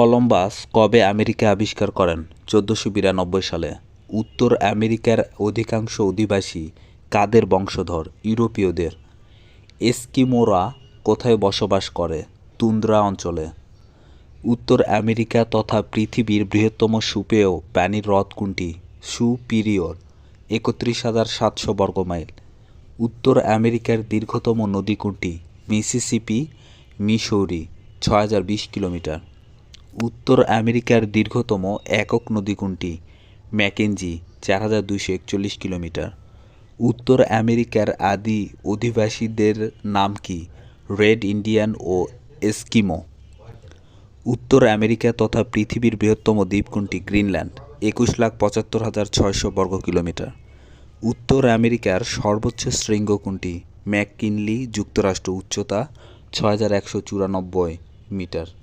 Columbus কবে America আবিষ্কার করেন? চোদ্দোশো বিরানব্বই সালে। উত্তর আমেরিকার অধিকাংশ অধিবাসী কাদের বংশধর? ইউরোপীয়দের। এস্কিমোরা কোথায় বসবাস করে? তুন্দ্রা অঞ্চলে। উত্তর আমেরিকা তথা পৃথিবীর বৃহত্তম সুপেয় প্রাণীর হ্রদ কোনটি? সুপিরিয়র, একত্রিশ হাজার সাতশো বর্গমাইল উত্তর আমেরিকার দীর্ঘতম নদী কোনটি? মিসিসিপি মিসৌরি ছয় হাজার বিশ কিলোমিটার। উত্তর আমেরিকার দীর্ঘতম একক নদী কোনটি? ম্যাকেঞ্জি চার হাজার দুইশো একচল্লিশ কিলোমিটার। উত্তর আমেরিকার আদি অধিবাসীদের নাম কি? রেড ইন্ডিয়ান ও এস্কিমো। উত্তর আমেরিকা তথা পৃথিবীর বৃহত্তম দ্বীপ কোনটি? গ্রিনল্যান্ড, একুশ লাখ পঁচাত্তর হাজার ছয়শো বর্গ কিলোমিটার। উত্তর আমেরিকার সর্বোচ্চ শৃঙ্গ কোনটি? ম্যাককিনলি, যুক্তরাষ্ট্র উচ্চতা, ছয় হাজার একশো চুরানব্বই মিটার।